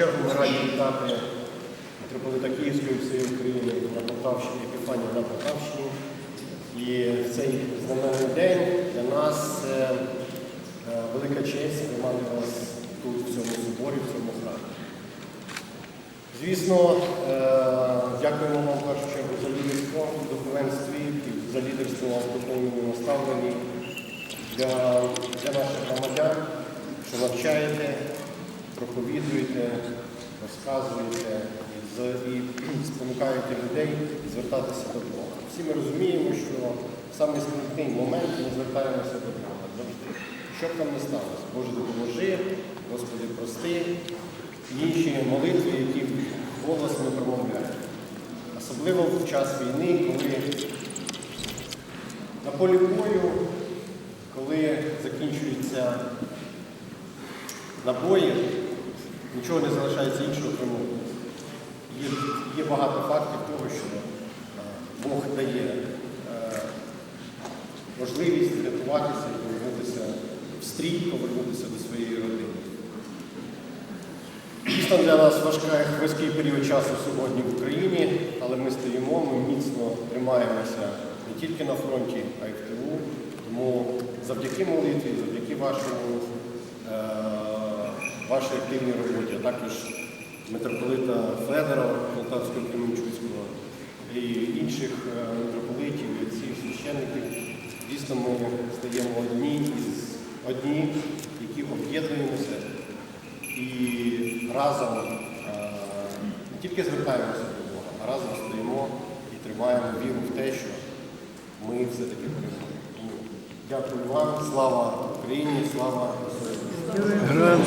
раді вітати митрополита Київської всієї України на Полтавщині, Епіфанія на Полтавщині. І цей знаменний день для нас це е, велика честь приймати вас тут, в цьому соборі, в цьому храмі. Звісно, е, дякуємо вам в першу чергу за лідерство в духовенстві, за лідерство в духовному наставленні для, для наших громадян, що навчаєте, проповідуєте, розказуєте і, спонукаєте людей звертатися до Бога. Всі ми розуміємо, що в самий скрутний момент ми звертаємося до Бога завжди. Що б там не сталося? Боже, допоможи, Господи, прости, інші молитви, які голос ми промовляємо. Особливо в час війни, коли на полі бою, коли закінчуються набої, нічого не залишається іншого, крім є, є багато фактів того, що е, Бог дає е, можливість врятуватися і повернутися в стрій, повернутися до своєї родини. Дійсно для нас важка, важкий період часу сьогодні в Україні, але ми стоїмо, ми міцно тримаємося не тільки на фронті, а й в тилу. Тому завдяки молитві, завдяки вашому, е, вашій активній роботі, а також митрополита Федора Полтавського Кременчуцького і інших е, митрополитів, і отців, священників, дійсно ми стаємо одні із одні, які об'єднуємося і разом е, не тільки звертаємося до Бога, а разом стоїмо і тримаємо віру в те, що ми все-таки переможемо. Дякую вам, слава Україні, слава. Христу.